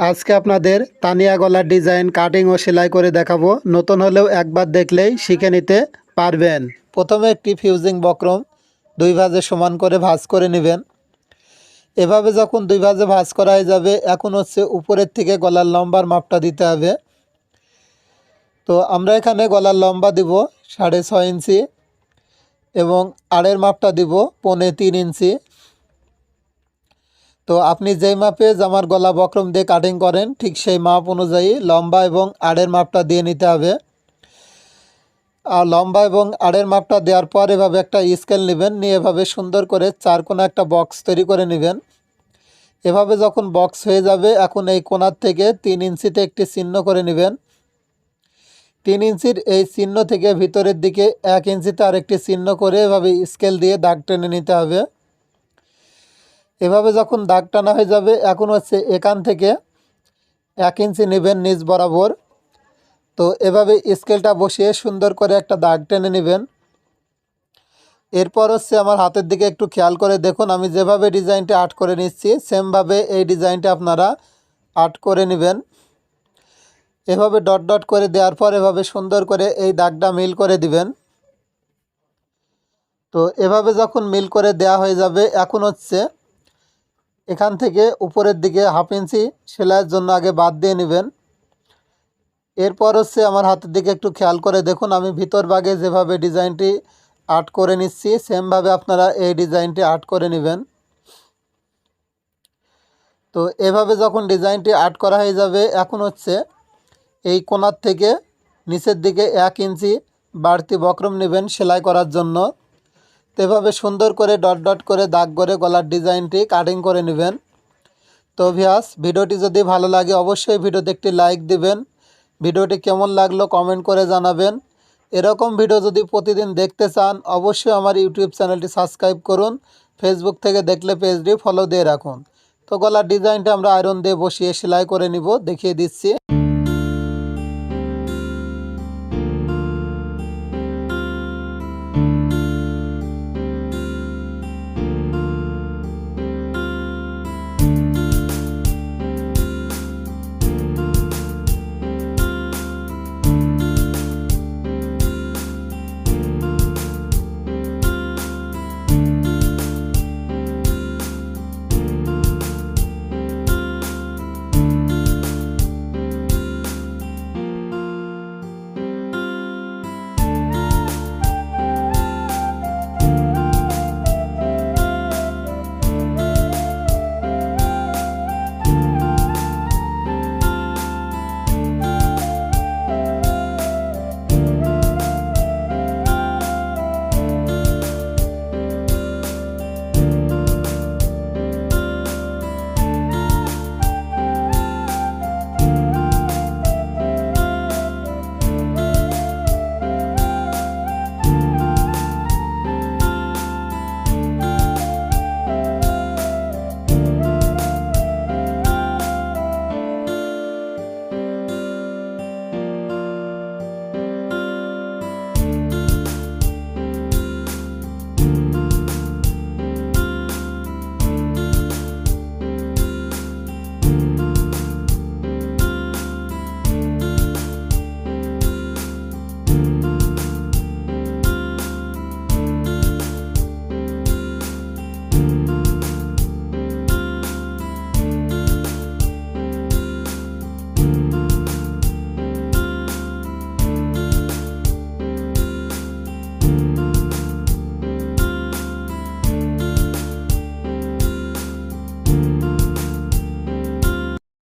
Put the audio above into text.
আজকে আপনাদের তানিয়া গলার ডিজাইন কাটিং ও সেলাই করে দেখাবো। নতুন হলেও একবার দেখলেই শিখে নিতে পারবেন। প্রথমে একটি ফিউজিং বক্রম দুই ভাজে সমান করে ভাঁজ করে নেবেন। এভাবে যখন দুই ভাজে ভাঁজ করা যাবে, এখন হচ্ছে উপরের থেকে গলার লম্বার মাপটা দিতে হবে। তো আমরা এখানে গলার লম্বা দিব সাড়ে ছয় ইঞ্চি এবং আড়ের মাপটা দিব পৌনে তিন ইঞ্চি। তো আপনি যেই মাপে জামার গলা বক্রম দিয়ে কাটিং করেন, ঠিক সেই মাপ অনুযায়ী লম্বা এবং আড়ের মাপটা দিয়ে নিতে হবে। আর লম্বা এবং আড়ের মাপটা দেওয়ার পর এভাবে একটা স্কেল নেবেন, নিয়ে এভাবে সুন্দর করে চার কোণা একটা বক্স তৈরি করে নেবেন। এভাবে যখন বক্স হয়ে যাবে, এখন এই কোণার থেকে তিন ইঞ্চিতে একটি চিহ্ন করে নেবেন। তিন ইঞ্চির এই চিহ্ন থেকে ভিতরের দিকে এক ইঞ্চিতে আরেকটি চিহ্ন করে এভাবে স্কেল দিয়ে দাগ টেনে নিতে হবে। এভাবে যখন দাগ টানা হয়ে যাবে, এখন হচ্ছে এখান থেকে এক ইঞ্চি নেবেন নিচ বরাবর। তো এভাবে স্কেলটা বসিয়ে সুন্দর করে একটা দাগ টেনে নেবেন। এরপর হচ্ছে আমার হাতের দিকে একটু খেয়াল করে দেখুন, আমি যেভাবে ডিজাইনটা আর্ট করে নিচ্ছি, সেমভাবে এই ডিজাইনটা আপনারা আর্ট করে নেবেন। এভাবে ডট ডট করে দেওয়ার পর এভাবে সুন্দর করে এই দাগটা মিল করে দিবেন। তো এভাবে যখন মিল করে দেয়া হয়ে যাবে, এখন হচ্ছে এখান থেকে উপরের দিকে হাফ ইঞ্চি সেলাইয়ের জন্য আগে বাদ দিয়ে নেবেন। এরপর হচ্ছে আমার হাতের দিকে একটু খেয়াল করে দেখুন, আমি ভিতর ভাগে যেভাবে ডিজাইনটি আর্ট করে নিচ্ছি, সেমভাবে আপনারা এই ডিজাইনটি আর্ট করে নেবেন। তো এভাবে যখন ডিজাইনটি আর্ট করা হয়ে যাবে, এখন হচ্ছে এই কোণার থেকে নিচের দিকে এক ইঞ্চি বাড়তি বক্রম নেবেন সেলাই করার জন্য। এভাবে সুন্দর করে ডট ডট করে দাগ করে গলার ডিজাইনটি কাটিং করে নেবেন। তো ভিয়াস ভিডিওটি যদি ভালো লাগে অবশ্যই ভিডিওতে একটি লাইক দিবেন। ভিডিওটি কেমন লাগল কমেন্ট করে জানাবেন। এরকম ভিডিও যদি প্রতিদিন দেখতে চান, অবশ্যই আমার ইউটিউব চ্যানেলটি সাবস্ক্রাইব করুন। ফেসবুক থেকে দেখলে পেজটি ফলো দিয়ে রাখুন। তো গলার ডিজাইনটা আমরা আয়রন দিয়ে বসিয়ে সেলাই করে নিব, দেখিয়ে দিচ্ছি।